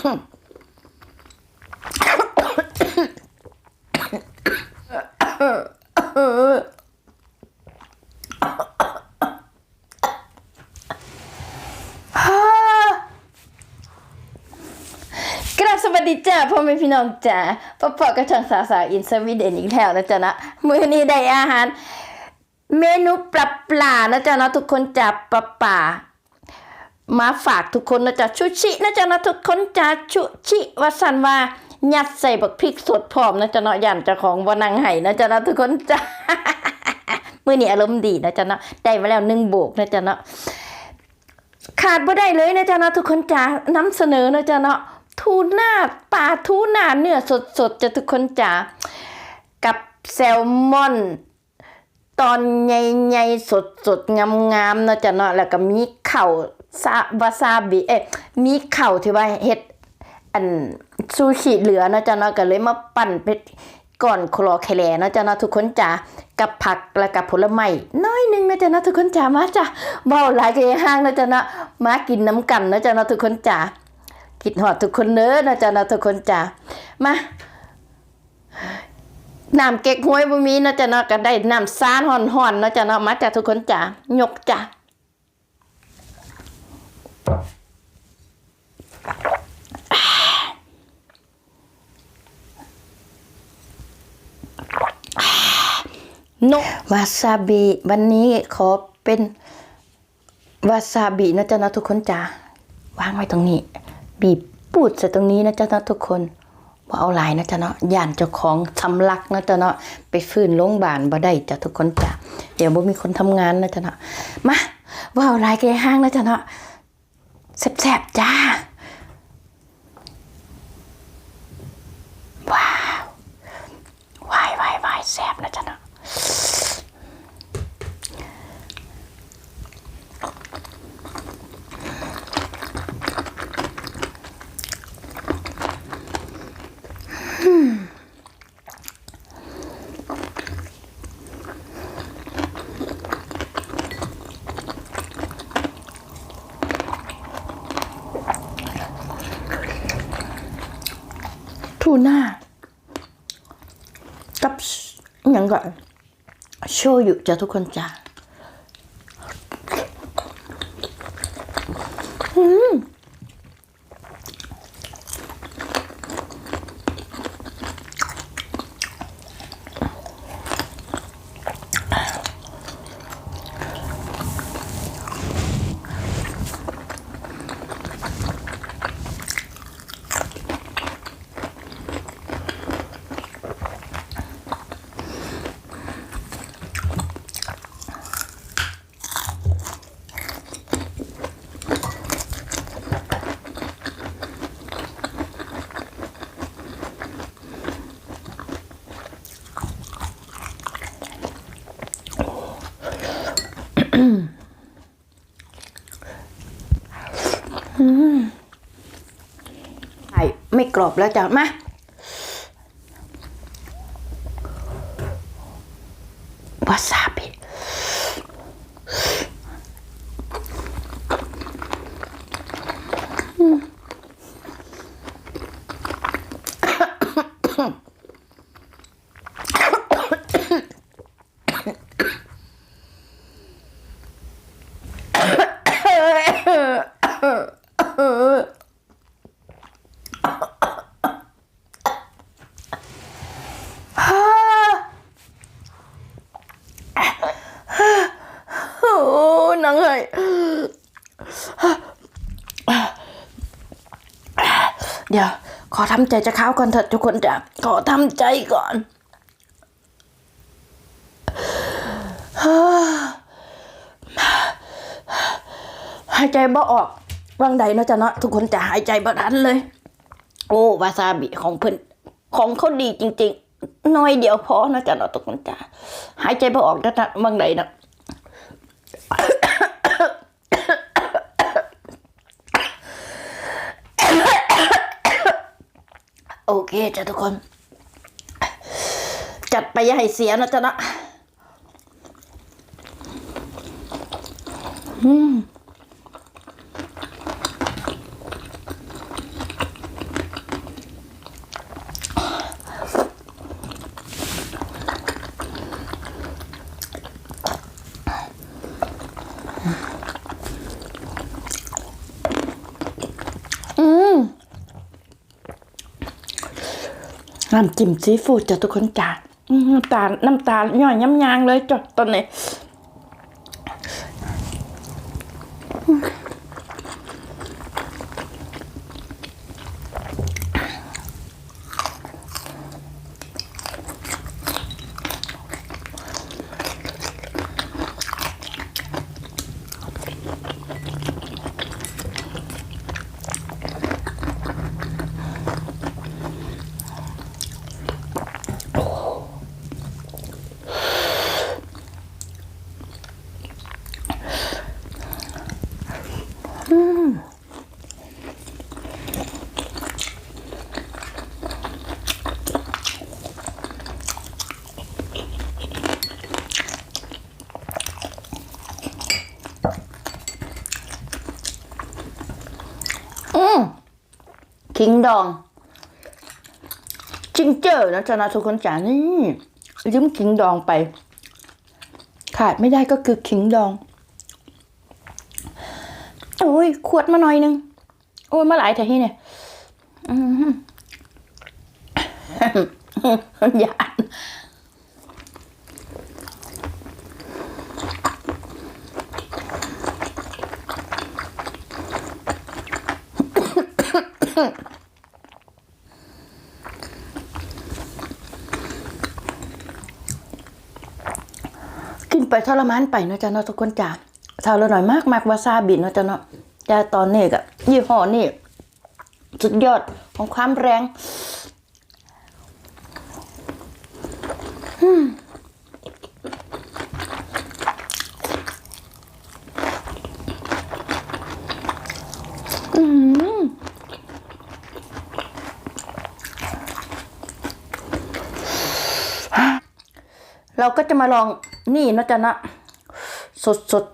กราบสวัสดีจ้าพ่อแม่พี่น้องจ้าพ่อพ่อกระชังสาวสาวอินสวีเดนอีกแล้วนะจ๊ะนะมื้อนี้ได้อาหาร เมนูปลาปลานะจ๊ะนะทุกคนจ้าปลาป่า มาฝากทุกคนนะจ๊ะชูชินะจ๊ะนะทุกคนจ้าชูชิวาสันว่ายัดใส่บักพริกสดพร้อมนะจ๊ะเนาะยันเจ้าของบ่นังไห้นะจ๊ะนะทุกคนจ้ามื้อนี้อารมณ์ดีนะจ๊ะเนาะได้มาแล้วหนึ่งโบกนะจ๊ะเนาะขาดบ่ได้เลยนะจ๊ะเนาะทุกคนจ๋านำเสนอนะจ๊ะเนาะทูน่าปลาทูน่าเนื้อสดๆจะทุกคนจ๋ากับแซลมอนตอนใหญ่ๆสดๆงามๆนะจ๊ะเนาะแล้วก็มีเข่า ซาวาซาบิเอ๊ะมีเข่าที่ว่าเฮ็ดอันซูชิเหลือนะจ๊ะเนาะก็เลยมาปั่นเป็นก่อนคลอแคลนะจ๊ะเนาะทุกคนจ๋ากับผักแล้วกับผลไม้น้อยหนึงนะจ๊ะเนาะทุกคนจ๋ามาจ้ะเบาหลายก็ห้างนะจ๊ะเนาะมากินน้ำกันนะจ๊ะเนาะทุกคนจ๋าคิดฮอดทุกคนเด้อนะจ๊ะเนาะทุกคนจ๋ามาน้ำเก๊กฮวยบ่มีนะจ๊ะเนาะก็ได้น้ำซานห่อนๆนะจ๊ะเนาะมาจ้ะทุกคนจ๋ายกจ้ะ นกวาซาบิวันนี้ขอเป็นวาซาบินะจ๊ะนะทุกคนจ้าวางไว้ตรงนี้ บีบปูดใส่ตรงนี้นะจ๊ะนะทุกคนบ่าเอาหลายนะจ๊ะเนาะย่านเจ้าของสำลักนะจ๊ะเนาะไปฟื้นโรงพยาบาลบ่ได้จ้ะทุกคนจ้ะเดี๋ยวบ่มีคนทำงานนะจ๊ะเนาะมาว่าเอาหลายแกห้างนะจ๊ะเนาะ แซ่บๆจ้า ว้าววายวายวายแซ่บนะจ๊ะเนาะ ทูน่า กับอย่างก่อนโชยุจ้ะทุกคนจ้ะไอ้ไม่ กรอบแล้วจ้ะมาวาซาบิโอ้หนังไห้ เดี๋ยว ขอทำใจจะเข้าวก่อนเถอะทุกคนจ้ะขอทำใจก่อนหายใจบ่ออกวังใดเนาะจ๊ะเนาะทุกคนจะหายใจบ่ทันเลย โอ้วาซาบิของเพิ่อนของเขาดีจริง ๆ น้อยเดียวพอนะจ๊ะเนาะทุกคนจ้ะหายใจบ่ออกนะจ๊ะวังใดนะ เคจ้ะทุกคน จัดไปย่าให้เสียนะจ๊ะนะอืม น้ำจิ้มซีฟู้ดจ้ะทุกคนจ้ะน้ำตาลน้ำตาลย่อยย้ำยางเลยจ้ะตอนนี้ อืม คิงดอง จิงเจอร์นะจ๊ะนะทุกคนจ๋านี่ยืมคิงดองไป ขาดไม่ได้ก็คือคิงดอง โอ้ย ขวดมาหน่อยนึง โอ้ยมาหลายแต่ที่เนี่ยอืมหยาด กินไปทรมานไปเนาะจ๊ะเนาะทุกคนจ้าเท่าละหน่อยมากมากวาซาบิเนาะจ๊ะเนาะแต่ตอนนี้ก็ยี่ห้อนี่สุดยอดของความแรง เราก็จะมาลองนี่นะจ๊ะนะสดสด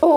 โอ้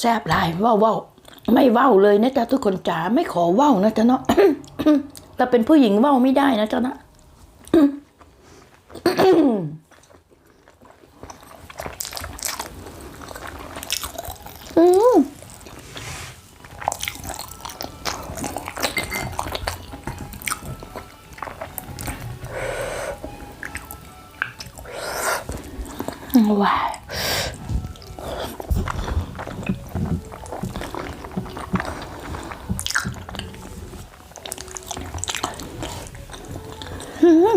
แซบลายว้าเว้าไม่ว้าเลยนะจ๊ะทุกคนจ๋าไม่ขอว้านะจ๊ะเนาะเราเป็นผู้หญิงว้าไม่ได้นะจ๊ะนะอืมว้าว ห่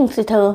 วยอย่ากิ้งสิเธอ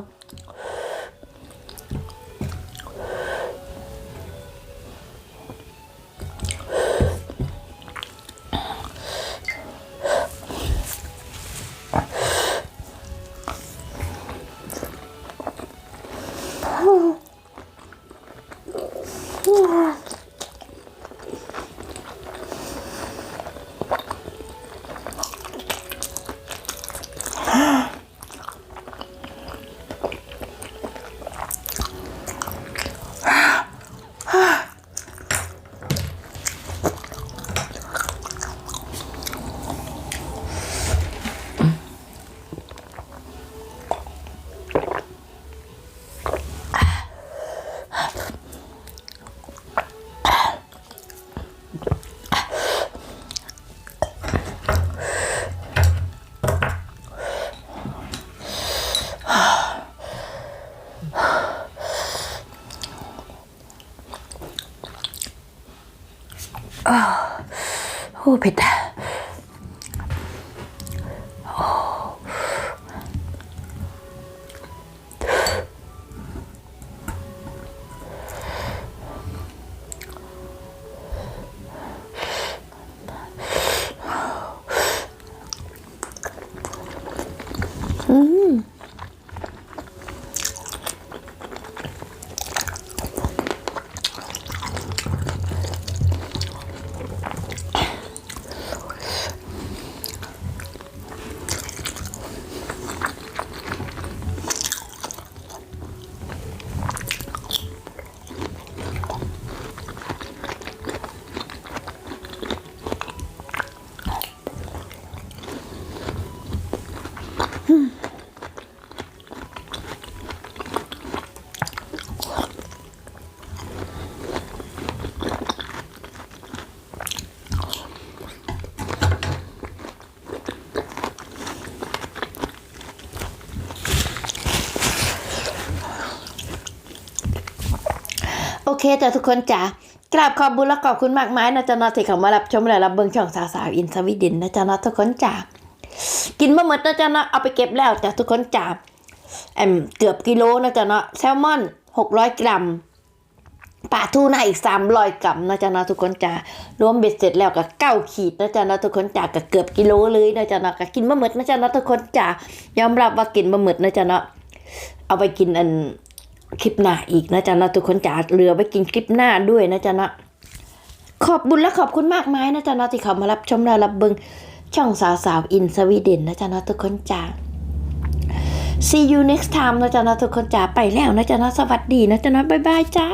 โอ้เผ็ด เคจ้ะทุกคนจ๋ากราบขอบบุญและขอบคุณมากมายนะจ๊ะนาที่เขามารับชมและรับเบิ่งช่องสาวสาวๆอินสวีเดนนะจ๊ะนาทุกคนจ๋ากินมาหมดนะจ๊ะนาเอาไปเก็บแล้วจ้ะทุกคนจ๋าแอมเกือบกิโลนะจ๊ะนาแซลมอน600กรัมปลาทูน่าอีก300กรัมนะจ๊ะนาทุกคนจ๋ารวมเบ็ดเสร็จแล้วก็เก้าขีดนะจ๊ะนาทุกคนจ๋าก็เกือบกิโลเลยนะจ๊ะนาะก็กินมาหมดนะจ๊ะนาทุกคนจ๋ายอมรับว่ากินมาหมดนะจ๊ะนาเอาไปกินอัน คลิปหน้าอีกนะจ๊ะนะทุกคนจ๋าเหลือไปกินคลิปหน้าด้วยนะจ๊ะนะขอบบุญและขอบคุณมากมายนะจ๊ะนะที่เขามารับชมและรับเบิงช่องสาวสาวอินสวีเดนนะจ๊ะนะทุกคนจ๋า see you next time นะจ๊ะนะทุกคนจ๋าไปแล้วนะจ๊ะนะสวัสดีนะจ๊ะนะบ๊ายบายจ้า